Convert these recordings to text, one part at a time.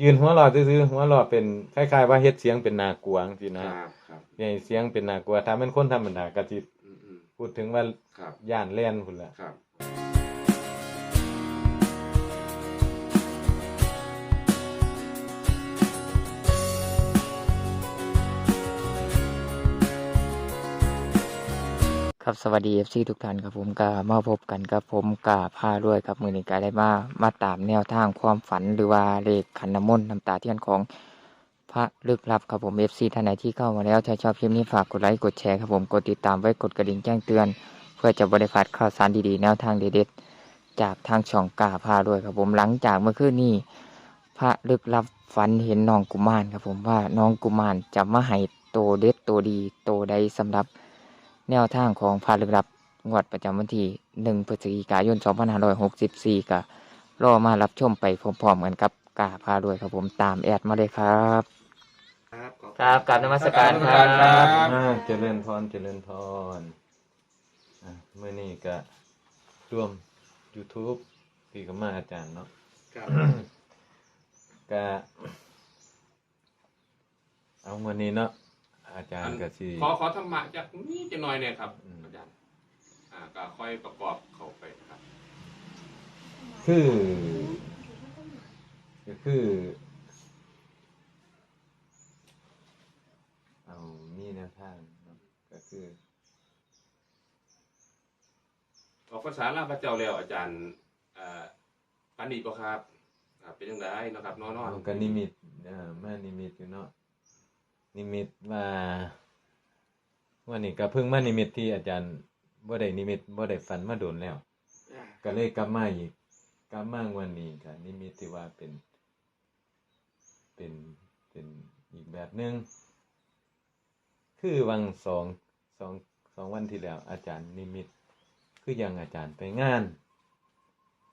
ยืนหัวเรอซื่อๆหัวเรอเป็นคล้ายๆว่าเฮ็ดเสียงเป็นนากวางสินะครับครับใหญ่เสียงเป็นนากลัวถ้าเป็นคนธรรมดาก็สิอืมอืมพูดถึงว่าครับ ย่านแล่นพุ่นล่ะครับ ครับสวัสดี FC ทุกท่านครับผมก็มาพบกันกับผมกาพาด้วยครับมือนี้ก็ได้มามาตามแนวทางความฝันหรือว่าเลขขันน้ำมนต์น้ำตาเทียนของพระลึกลับครับผม FC ท่านไหนที่เข้ามาแล้วถ้าชอบคลิปนี้ฝากกดไลค์กดแชร์ครับผมกดติดตามไว้กดกระดิ่งแจ้งเตือน เพื่อจะบริพลาดข่าวสารดีๆ แนวทางเด็ดๆจากทางช่องกาพาด้วยครับผมหลังจากเมื่อคืนนี้พระลึกลับฝันเห็นน้องกุมารครับผมว่าน้องกุมารจะมาให้โตเด็ดโตดีโตใดสำหรับ แนวทางของพาลึกลับงวดประจำวันที่1พฤศจิกายน 2564ก็รอมารับชมไปพร้อมๆกันกับกาพาด้วยครับผมตามแอดมาเลยครับ ครับขอครับกราบนมัสการคกราบนมัสการครัรับ บ อ่าเจริญพรเจริญพรอะมื้อนี้ก็ร่วม YouTube พี่ก็มาอาจารย์เนาะครับก็เอาวันนี้เนาะ อาจารย์ก็สิขอขอธรรมะจากนี้จะหน่อยเนี่ยครับอืมอาจารย์อ่าก็ค่อยประกอบเข้าไปครับ คือก็คือเอามีแนวทางเนาะก็คือออกภาษาลาวพระเจ้าแล้วอาจารย์อ่าปันดีบ่ครับอ่าเป็นยังไงเนาะครับนอนนอนมันก็นิมิตเอ่อมานิมิตอยู่เนาะ นิมิตว่าวันนี้ก็เพิ่งมานิมิตที่อาจารย์บ่ได้นิมิตบ่ได้ฝันมาโดนแล้ว ก็เลยกลับมาอีกกลับมาวันนี้ก็นิมิตที่ว่าเป็น เป็นเป็นอีกแบบหนึงคือวังสองสองสองวันที่แล้ว อาจารย์นิมิต คือยังอาจารย์ไปงาน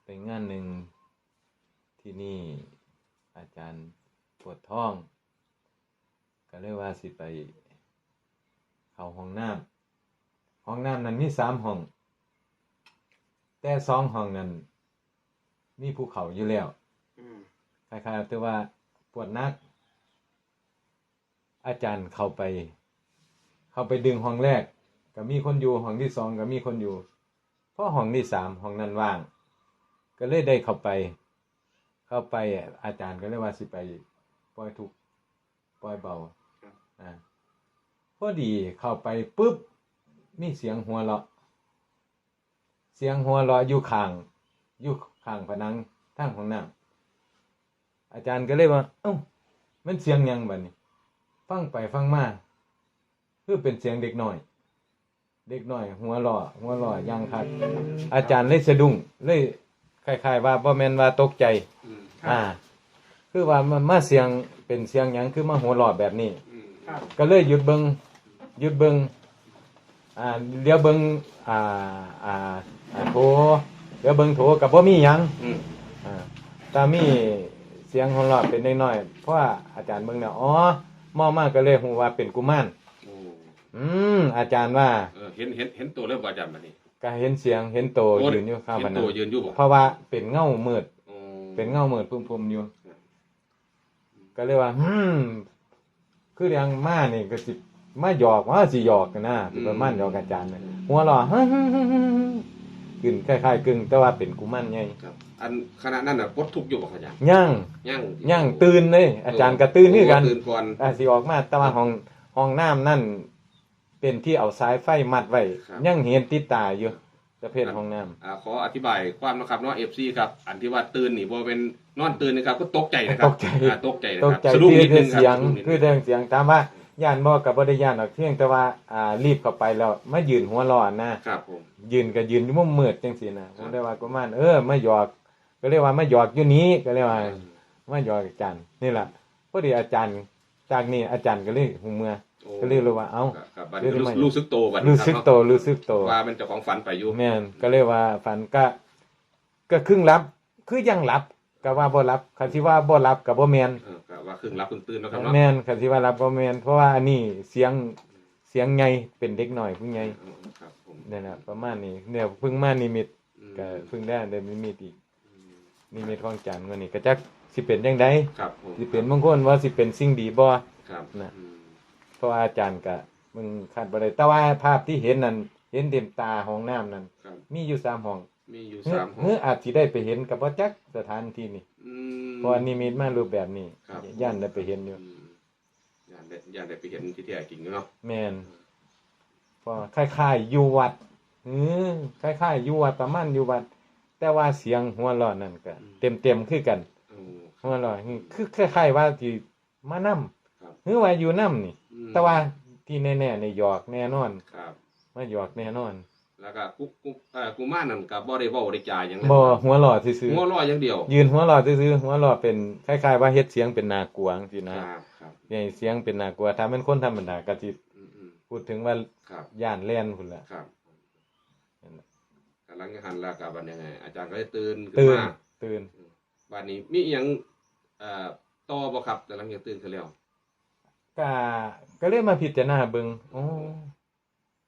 ไปงานหนึ่งที่นี่อาจารย์ปวดท้อง ก็เลยว่าสิไป เข้าห้องน้ำห้องน้ำนั้นมีสามห้อง แต่สองห้องนั้นมีภูเขาอยู่แล้วอืมคล้ายๆแต่ว่าปวดหนัก อาจารย์เข้าไป เข้าไปดึงห้องแรก ก็มีคนอยู่ห้องที่สองก็มีคนอยู่เพราะห้องที่สามห้องนั้นว่าง ก็เลยได้เข้าไป เข้าไปอาจารย์ก็เลยว่าสิไปปล่อยทุกข์ปล่อยเบา อ่าพอดีเข้าไปปุ๊บมีเสียงหัวเราะ เสียงหัวเราะอยู่ข้างอยู่ข้างผนังทางของน้ำอาจารย์ก็เลยว่าเอ้ามันเสียงหยังบัดนี้ ฟังไปฟังมาคือเป็นเสียงเด็กน้อย เด็กน้อย หัวเราะหัวเราะอยังคักอาจารย์เลยสะดุ้งเลยคล้ายๆว่าบ่แม่นว่าตกใจอืมอ่า คือว่ามันมาเสียงเป็นเสียงหยังคือมาหัวเราะแบบนี้อืม ก็เลยหยุดเบิงหยุดเบิงอ่าเดี๋ยวเบิงอ่าอ่าอ่าโถเดี๋ยวเบิงโถกับบ่มีหยังอืมอ่าแตามีเสียงของเราะเป็นน้อยๆเพราะว่าอาจารย์เบิงเนี่ยอ๋อมอมากก็เลยฮู้ว่าเป็นกุมารโอ้อืมอาจารย์ว่าเออเห็นเห็นเห็นตัวเริ่มอาจารย์บัดนี้ก็เห็นเสียงเห็นโตยืนอยู่ข้างเห็บันนนั้ตัวนยืนอยู่บ่เพราะว่าเป็นเงามืดโอ้เป็นเงามืดพุ่มๆอยู่ ก็เลยว่า อืม คือเรื่องมานี่ก็สิมาหยอกว่าสิหยอกกันนะสิประมาณหยอกอาจารย์เนี่ยหัวเราะกึ่งคล้ายๆกึ่งแต่ว่าเป็นกุมันไงครับ อันขณะนั้นน่ะปลดทุกข์อยู่บ่ครับอาจารย์ย่างย่างย่างตื่นเลย อาจารย์ก็ตื่นคือกันตื่นก่อนอาสิออกมาแต่ว่าห้องห้องน้ำนั่นเป็นที่เอาสายไฟมัดไว้ ยังเห็นติดตาอยู่ ประเภทห้องน้ำอ่าขออธิบายความนะครับเนาะ FC ครับ อันที่ว่าตื่นนี่บ่เป็นนอนตื่นนะครับก็ตกใจนะครับ ตกใจอ่าตกใจนะตคกรับใจสรุปที่นิดคืนึองครับเสียงสรุปนิดนึงคือเรื่องเสียงตามว่าย่านบ่กับบ่ได้ย่านหรอกเพียงแต่ว่าอ่ารีบเข้าไปแล้วมายืนหัวเร้อนนะครับผมยืนก็ยืนอยู่มุมมืดจังซี่นะผมได้ว่าประมาณเออมาหยอก ก็เรียกว่ามาหยอกอยู่นี้ก็เรียกว่ามาหยอกอาจารย์นี่แหละพอดีอาจารย์จากนี้อาจารย์ก็เลยหูเมื่อ โอ้ก็เลยรู้ว่าเอ้าครับครับบัดเรื่นี้องใหม่รู้สึกโตบัดนี้รู้คบสึกโตรู้สึกโตว่าเป็นเจ้าของฝันไปอยู่แม่นก็เลยว่าฝันก็ก็ครึ่งรับคือยังรับก็ว่าบ่รับคันที่ว่าบ่รับก็บ่แม่นเออก็ว่าครึ่งรับครึ่งตื่นเนาะครับเนาะแม่นคันที่ว่ารับบ่แม่นเพราะว่าอันนี้เสียงเสียงใหญ่เป็นเด็กน้อยผู้ใหญ่เออครับผมนั่นน่ะประมาณนี้เนี่ยเพิ่งมานิมิตอืมก็เพิ่งได้ได้นิมิตอีกอืมนิมิตของอาจารย์วันนี้ก็จักสิเป็นจังไดครับผมสิเป็นมงคลว่าสิเป็นสิ่งดีบ่ครับน่ะอืม เพราะว่าอาจารย์ก็มึงคาดบ่ได้แต่ว่าภาพที่เห็นนั่นเห็นเต็มตาห้องน้ำนั่นครับ มีอยู่สามห้องมีอยู่เฮ้อสามห้องเฮ้ออาจสิได้ไปเห็นกับบ่จักสถานที่นี่อืม เพราะว่านิมิตมารูปแบบนี้ครับ ย่านได้ไปเห็นอยู่ อืมย่านได้ย่านได้ไปเห็นที่แท้จริงอยู่เนาะ แม่นเพราะคล้ายๆอยู่วัดอือคล้ายๆอยู่วัดประมาณอยู่วัด แต่ว่าเสียงหัวเราะนั่นก็เต็มๆคือกัน โอ้ หัวเราะคือคล้ายๆว่าที่มานํครับ หรือว่าอยู่นํนี่อืม แต่ว่าที่แน่ๆนี่หยอกแน่นอนครับ มาหยอกแน่นอน แล้วก็กุ๊กกุ๊กเอ่อกุมารนั่นก็บ่ได้เว้าได้จ่ายหยังเลยบ่หัวเราะซื่อหัวเร้ออย่างเดียวๆยืนหัวเราะซื่อๆหัวเราะเป็นคล้ายๆว่าเฮ็ดเสียงเป็นนากลัวจังซี่นะครับครับใหญ่เสียงเป็นนากลัวถ้าเป็นคนธรรมดาก็สิอืมอืมพูดถึงว่าครับย่านแล่นพุ่นล่ะครับนั่นน่ะกำลังหันแล้วกับบัดนี้ไงอาจารย์ก็ได้ตื่นขึ้นตื่นมาตื่นบัดนี้มีอีหยังเอ่อต่อบ่ครับแต่หลังจากตื่นขึ้นแล้ว ก็ก็เลยมาพิจารณาเบิ่งโอ้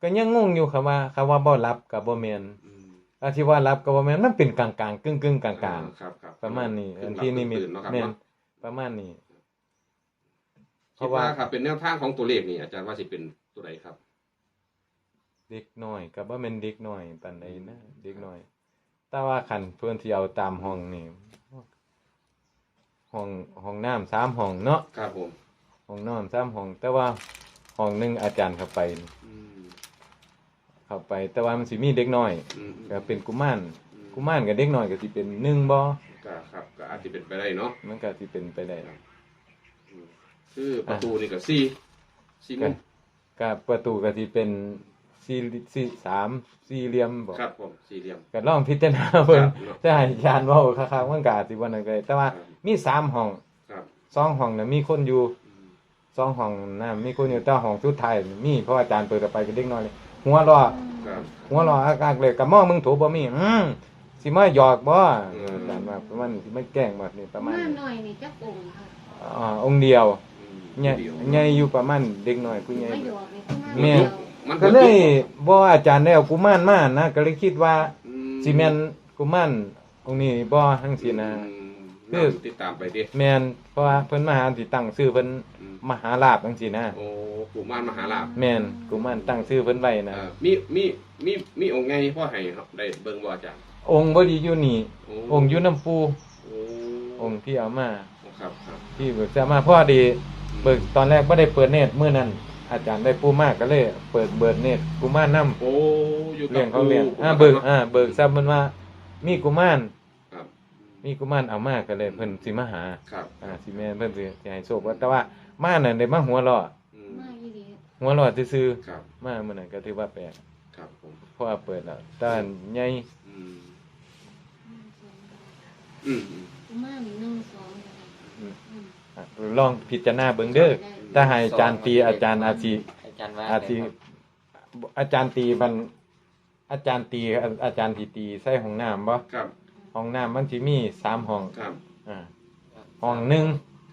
ก็ยังงงอยู่ครับว่าคำว่าบ่รับก็บ่แม่นอืมอาที่ว่ารับก็บ่แม่นมันเป็นกลางๆกึ่งๆกลางอ่ครับครับๆประมาณนี้ขึ้อันหลับที่นี่มีตื่นเนาะครับแม่นเนาะประมาณนี้เพคิดราะว่าว่าครับเป็นแนวทางของตัวเลขนี่อาจารย์ว่าสิเป็นตัวใดครับเด็กน้อยก็บ่แม่นเด็กน้อยปานใดนะเด็กน้อย แต่ว่าคันเพิ่นที่เอาตามห้องนี่ห้องห้องน้ำสามห้องเนาะครับผม ห้องนอนสามห้อง แต่ว่าห้องหนึงอาจารย์เข้าไป อืมเข้าไป แต่ว่ามันสิมีเด็กน้อยอืมก็เป็นกุมารอืมกุมารกับเด็กน้อยก็สิเป็นหนึ่งบ่ก็ครับก็อาจจะเป็นไปได้เนาะมันก็สิเป็นไปได้ อืมคือประตูนี่ก็สี่สี่มุมก็ประตูก็สิเป็นสี่สี่สามสี่เหลี่ยมบ่ครับผมสี่เหลี่ยม ก็ลองพิจารณาเบิ่งครับเนาะจะให้อาจารย์เว้าคักๆมันก็อาจสิบ่นั่นก็ได้แต่ว่าครับมีสามห้องครับ สองห้องน่ะมีคนอยู่อืม สองห้องน่ะมีคนอยู่แต่ห้องสุดท้ายมีเพราะอาจารย์เปิดออกไปก็เด็กน้อยเลยหัวเราะครับหัวเราะอากๆเลยก็มองมึงถูบ่มีอืมสิมาหยอกบ่อืมอาจารย์ว่าประมาณสิมาแกล้งแบบนี้ประมาณมานี้หน่อยนี่จักองค์ค่ะอ่าองค์เดียวอืมใหญ่เดียวใหญ่อยู่ประมาณเด็กน้อยผู้ใหญ่มาหยอกนี่คือมาแม่เดียวมันก็เลยบ่อาจารย์ได้เอากุมารมานะก็เลยคิดว่าอืสิแม่นกุมารองค์นี้บ่ทั้งสินะ อืมคือติดตามไปดิ แม่นเพราะว่าเพิ่นมาหาสิตั้งชื่อเพิ่นอืม มหาลาภจังซี่นะโอ้ปู่ม่านมหาลาภแม่นกุมารตั้งชื่อเพิ่นไว้นะเอ่อมีมีมีมีองค์ไงพ่อให้ครับได้เบิ่งบ่อาจารย์องค์บ่ดีอยู่นี่โอ้องค์อยู่น้ำปูโอ้องค์ที่เอามาครับครับที่เบิกจะมาพอดี เบิกตอนแรกบ่ได้เปิดเน็ตมื้อนั้นอาจารย์ได้ปูมากก็เลย เปิดเบิดเน็ตกุมารนำโอ้อยู่กับเรื่องเขาเรียนปู่อ่าเบิกอ่าเบิกซับมันว่ามีกุมารครับ มีกุมารเอามาก็เลยเพิ่นสิมาหาครับอ่าสิแม่นเพิ่นสิสิให้โชคว่าแต่ว่ามานั่นได้มาหัวเราะอืมมาอีหลีหัวเราะซื่อครับ ๆมามื้อนั้นก็ถือว่าแปลกครับผมเพราะว่าเปิดแล้วตอนใหญ่อืมอืมอืมมาหนึ่งหนึ่งสองอืมอืมอะลองพิจารณาเบิ่งเด้อได้ถ้าให้อาจารย์ตีอาจารย์อาจสิอาจารย์ว่าอาจสิอาจารย์ตีมันอาจารย์ตีอาอาจารย์สิตีใส่ห้องน้ำบ่ครับ ห้องน้ำมันสิมีสามห้องครับอ่าห้องหนึ่ง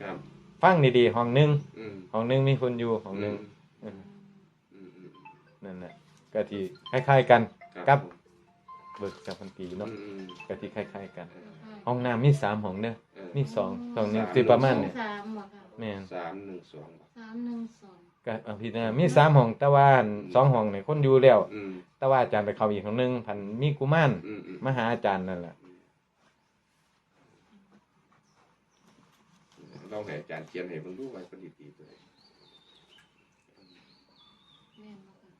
ครับ ฟังดีๆห้องหนึ่งอืมห้องหนึ่งมีคนอยู่ห้องหนึ่งอืมอืมนั่นแหละก็ที่คล้ายๆกันครับเบิกจากพันตีอืเนาะมอืมก็ที่คล้ายๆกันเออห้องน้ำมีสามห้องเด้อ เออ มีสองสองหนึ่งสิประมาณสองเนี่ยสามบ่ค่ะแม่นสามหนึ่งสองสามหนึ่งสองก็เอาพี่นะมีสามห้องแต่ว่าสองห้องเนี่ยคนอยู่แล้ว อืมแต่ว่าอาจารย์ไปเข้าอีกห้องหนึงพันมีกุมารอืมอืมมาหาอาจารย์นั่นแหละ ลองให้อาจารย์เขียนให้เพิ่นดูไว้เพิ่นสิตีตัวใดแม่นบ่ค่ะ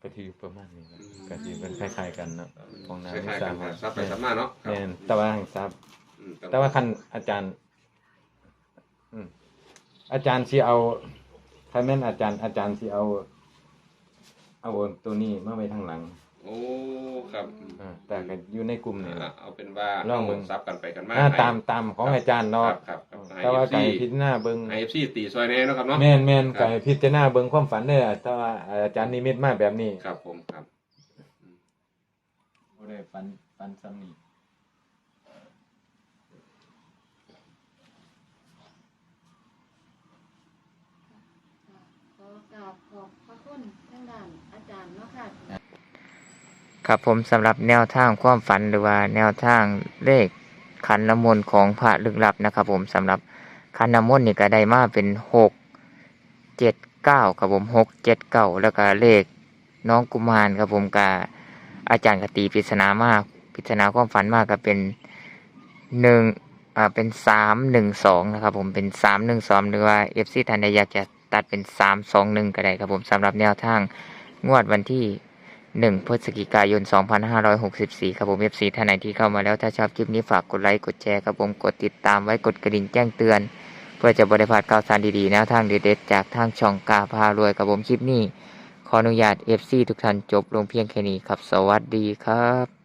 ก็ที่ประมาณนี้นะก็ที่เป็นคล้ายๆกันเนาะห้องน้ำคมีล้ายๆสากัมนห้องซับไปซับมาเนาะครับแม่นแต่ว่าหังซับอืมแต่ว่าคันอาจารย์ อืมอาจารย์สิเอาใครแม่นอาจารย์ อาจารย์สิเอา เอาตัวนี้มาไว้ทางหลัง โอ้ครับอืมอ่าแต่ก็อยู่ในกลุ่มนี่แหอะละ เอาเป็นว่าลองเบิ่ง ซับกันไปกันมาอ่าให้ตามตามของอาจารย์คเนาะรับครับครับให้แต่ว่า FC ไก่พิจารณาเบิ่งให้ FC ตีซอยแน่เนาะครับเนาะ แม่นแม่นครับ ไก่พิจารณาเบิ่งความฝันเด้อแต่ว่าอาจารย์นิมิตมาแบบนี้ครับผมครับ บ่ได้ฝันฝันซ้ำนี้ขอกราบขอบพระคุณทางด้านอาจารย์เนาะค่ะ ครับผมสำหรับแนวทางความฝันหรือว่าแนวทางเลขขันน้ำมนต์ของพระลึกลับนะครับ ผมสำหรับขันน้ำมนต์นี่ก็ได้มาเป็นหกเจ็ดเก้าครับผมหกเจ็ดเก้าแล้วก็เลขน้องกุมารครับผมกาอาจารย์กตีปริศนามากปริศนาความฝันมากก็เป็นหนึ่งอ่าเป็นสามหนึ่งสองนะครับ ผมเป็นสามหนึ่งสองหรือว่าเอฟซีท่านใดอยากจะตัดเป็นสามสองหนึ่งก็ได้ครับผมสำหรับแนวทางงวดวันที่ 1 พฤศจิกายน 2564 ครับผม FC ท่านไหนที่เข้ามาแล้วถ้าชอบคลิปนี้ฝากกดไลค์ กดแชร์ครับผมกดติดตามไว้กดกระดิ่งแจ้งเตือน เพื่อจะบริพลาดข่าวสารดีๆแนวทางเด็ดๆจากทางช่องกาพารวยครับผมคลิปนี้ ขออนุญาต FC ทุกท่านจบลงเพียงแค่นี้ครับ สวัสดีครับ